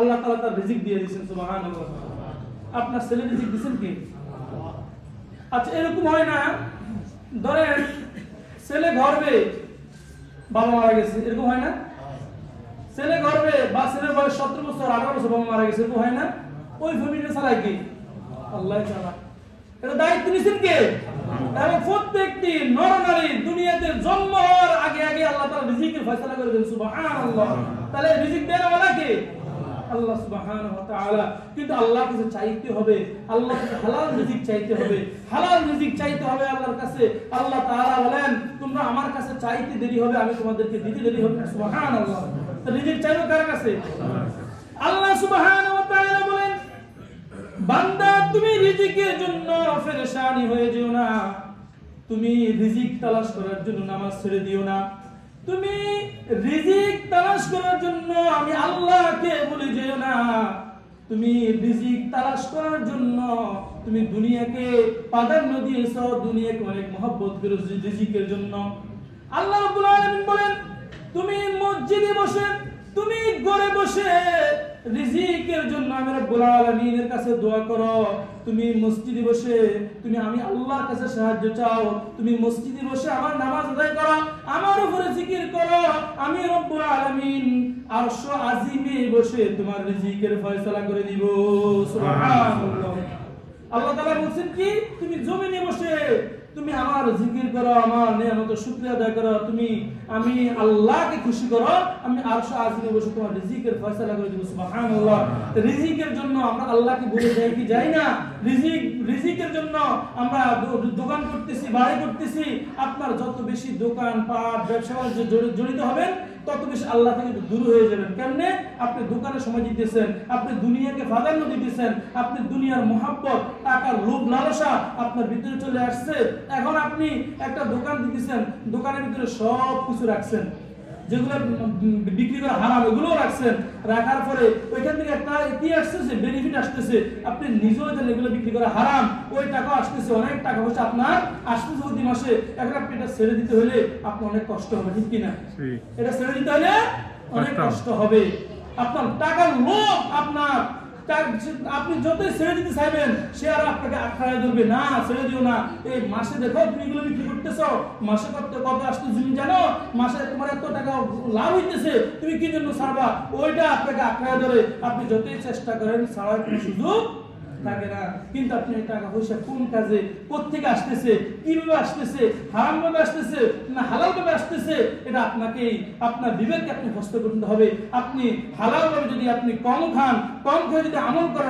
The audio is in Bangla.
আল্লাহ তাআলা তার রিজিক দিয়ে দিয়েছেন, সুবহানাল্লাহ। আপনার ছেলে রিজিক দিয়েছেন কি? আচ্ছা এরকম হয় না। ধরেন, ছেলে গর্বে বাবা মারা গেছে, এরকম হয় না? ছেলে গর্বে বা ছেলের বয়স সতেরো বছর, আঠারো বছর বাবা মারা গেছে, এরকম হয় না? ওই ফ্যামিলিটা চালায় কি? আল্লাহ চালা এটা দায়িত্ব কে? প্রত্যেকটি নর নারী দুনিয়াতে জন্ম হওয়ার আগে আগে আল্লাহ তাআলা রিজিকের ফয়সালা করে দেন তাহলে রিজিক দেন আল্লাহ কিন্তু চাইতে হবে আল্লাহ হালাল রিজিক চাইতে হবে। হালাল রিজিক চাইতে হবে আল্লাহর কাছে। আল্লাহ বলেন, তোমরা আমার কাছে চাইতে দেরি হবে, আমি তোমাদেরকে দিতে দেরি হবে সুবহানাল্লাহ। রিজিক চাইবে কার কাছে? আল্লাহ তাআলা বলেন, বান্দা, তুমি রিজিকের জন্য ফেরেশানি হয়ে যেও না। তুমি রিজিক তালাশ করার জন্য নামাজ ছেড়ে দিও না। তুমি রিজিক করার জন্য আমি আল্লাহকে বলে যেও না, তুমি রিজিক তালাশ করার জন্য তুমি দুনিয়াকে প্রাধান্য দিয়েছ, দুনিয়াকে অনেক মহব্বত করেছ রিজিকের জন্য। আল্লাহ বলেন, তুমি মসজিদে বসে, তুমি ঘরে বসে রিজিকের জন্য আমি রব্বুল আলামিনের কাছে দোয়া করো। তুমি মসজিদে বসে তুমি আমি আল্লাহর কাছে সাহায্য চাও। তুমি মসজিদে বসে আমার নামাজ আদায় করো আমার উপরে জিকির করো। আমি রব্বুল আলামিন আরশ আজিমে বসে তোমার রিজিকের ফয়সালা করে দিব। সুবহানাল্লাহ। আল্লাহ তাআলা বলছেন কি? তুমি জমিনে বসে তুমি আমার জিকির করো, আমার নিয়ামতের শুক্রিয়া আদায় করো, তুমি আমি আল্লাহকে খুশি করো, আমি আর আজকে বসে তোমার রিজিকের ফয়সালা করে দিব, সুবহানাল্লাহ। রিজিকের জন্য আমরা আল্লাহকে বলে যাই কি যাই না? রিজিক, রিজিকের জন্য আমরা দোকান করতেছি, বাড়ি করতেছি। আপনার যত বেশি দোকান, পাট, ব্যবসা বাণিজ্যে জড়ি- জড়িত হবেন, তত বেশি আল্লাহ থেকে দূর হয়ে যাবেন। কেমনে? আপনি দোকানে সময় দিতেছেন, আপনি দুনিয়াকে প্রাধান্য দিতেছেন, আপনি দুনিয়ার মহাব্বত, টাকার লোভ, লালসা আপনার ভিতরে চলে আসছে। এখন আপনি একটা দোকান দিতেছেন, দোকানের ভিতরে সব কিছু রাখছেন। যেগুলো বিক্রি করা হারাম এগুলোও রাখছেন। রাখার পরে ওইখান থেকে একটা কি আসতেছে? বেনিফিট আসতেছে। আপনি নিজেও জানেন এগুলো বিক্রি করা হারাম ওই টাকা আসতেছে অনেক টাকা পয়সা আপনার আসতেছে প্রতি মাসে। এখন আপনি এটা ছেড়ে দিতে হলে আপনার অনেক কষ্ট হবে ঠিক কিনা? এটা ছেড়ে দিতে হলে অনেক কষ্ট। কষ্ট হবে। আপনার টাকার লোভ আপনার। আপনি যতই ছেড়ে দিতে চাইবেন সে আর আপনাকে আটকায় ধরবে। না ছেড়ে দিও না। এই মাসে দেখো তুমি এগুলো বিক্রি করতেছো মাসে কত কত আসতে তুমি জানো? মাসে তোমার এত টাকা লাভ হইতেছে, তুমি কি জন্য ছাড়বা? ওইটা আপনাকে ধরে আপনি যতই চেষ্টা করেন ছাড়ার কোনো সুযোগ থাকে না। কিন্তু আপনি টাকা পয়সা কোন কাজে কোথেকে আসতেছে, কীভাবে আসতেছে হারাম ভাবে আসতেছে না হালালভাবে আসতেছে, এটা আপনাকে আপনার বিবেককে আপনি হস্ত করতে হবে। আপনি হালাল ভাবে যদি আপনি কম খান, কম খেয়ে যদি আমল করেন